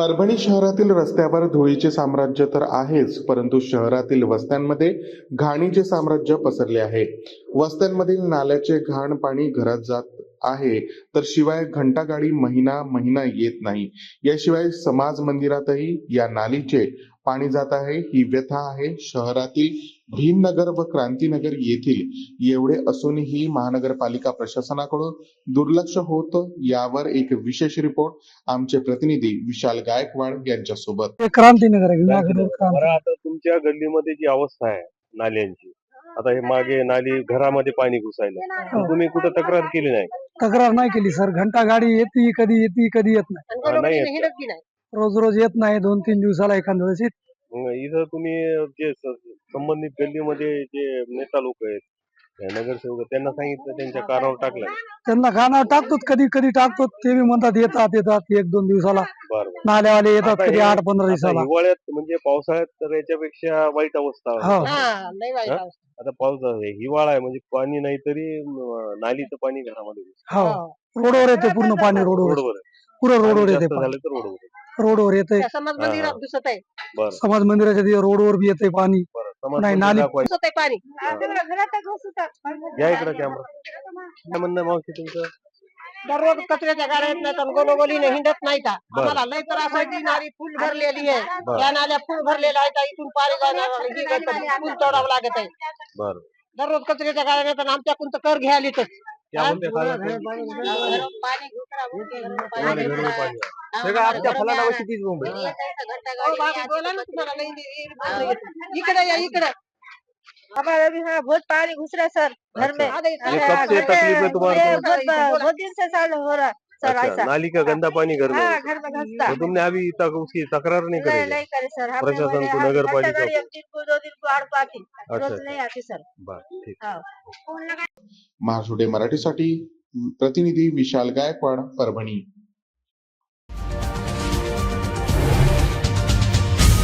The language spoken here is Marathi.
परभणी शहरातील रस्त्यावर धुळीचे साम्राज्य तर आहेच परंतु शहरातील वस्त्यांमध्ये घाणीचे साम्राज्य पसरले आहे. वस्त्यांमधील नाल्याचे घाण पाणी घरात जात आहे तर शिवाय घंटागाडी महिना महिना येत नाही. याशिवाय समाज मंदिरातही या नालीचे पाणी जात आहे ही व्यथा आहे शहरातील भीमनगर व क्रांतीनगर येथील एवढे असूनही महानगरपालिका प्रशासनाकडून दुर्लक्ष होत यावर एक विशेष रिपोर्ट आमचे प्रतिनिधी विशाल गायकवाड यांच्यासोबत ते क्रांतीनगर आता तुमच्या गल्लीमध्ये जी अवस्था आहे नाल्यांची आता हे मागे नाली घरामध्ये पाणी घुसायला हो. तुम्ही कुठं तक्रार केली नाही तक्रार नाही केली सर घंटा गाडी येते कधी येते कधी येत नाही हा, नाही. रोज रोज येत नाही दोन तीन दिवसाला एखाद्या वेळेस येते. इथं तुम्ही जे स- संबंधित गल्लीमध्ये जे नेता लोक आहेत हे नगरसेवक आहेत, त्यांना सांगितलं त्यांच्या कानावर टाकलं त्यांना खाना टाकतो कधी कधी टाकतो ते बी म्हणतात येतात येतात एक दोन दिवसाला. बरं नाल्यावाले येतात आता कधी हे- आठ पंधरा दिवसाला. हिवाळ्यात म्हणजे पावसाळ्यात तर याच्यापेक्षा वाईट अवस्था आहे. हो. हा? आता पाऊस आहे हिवाळा आहे म्हणजे पाणी नाही तरी अं, नालीचं पाणी घरामध्ये घुसतं. हो. रोडवर येते पूर्ण पाणी रोडवर रोडवर आहे. पुरं रोडवर येते जास्त पाणी. झालं तर रोडवर आहे. रोडवर येते. समाज हा, हा. मंदिरात दिसत आहे. बरं. समाज मंदिराच्या तिथे रोडवर बी येते पाणी. बरं. नाही, मंदिर नाली- दाखवायचं. दिसत आहे पाणी या इकडं कॅमेरा काय म्हणणं मावशी तुमचं दररोज कचऱ्याच्या गाड्या येत नाहीत आणि गोलोगोलीने हिंडत नाही का बरं. आम्हाला लय त्रास आहे ती नाली फुल भरलेली आहे बरं. त्या नाल्या फुल भरलेल्या आहेत इथून पाणी जाणार ही फुल तोडावं लागत आहे बरं दररोज कचऱ्याच्या गाड्या येतात आणि आमच्याकडून तर कर घ्यायला क्या? तुम्हाला घरून पाणी. सगळं आपल्या फलाटापाशी तीच बोंब आहे. हो, बाबा, बोला ना तुम्हाला लई- इकडे या इकडे. हमारा भी हाँ बहुत पानी घुस रहा सर घर में अच्छा। ये कब से तकलीफ़ है तुम्हारे बहुत बहुत दिन से सर हो रहा सर अच्छा ऐसा. नाली का गंदा पानी घर में हाँ घर में घुसता तो तुमने अभी तक उसकी तक्रार नहीं करी नहीं करे सर. हमने प्रशासन को, हाँ, नगर पालिका को। एक दिन को दो दिन को आड़ को आती अच्छा रोज नहीं आती सर. हाँ. महासुडे मराठीसाठी प्रतिनिधी विशाल गायकवाड परभणी.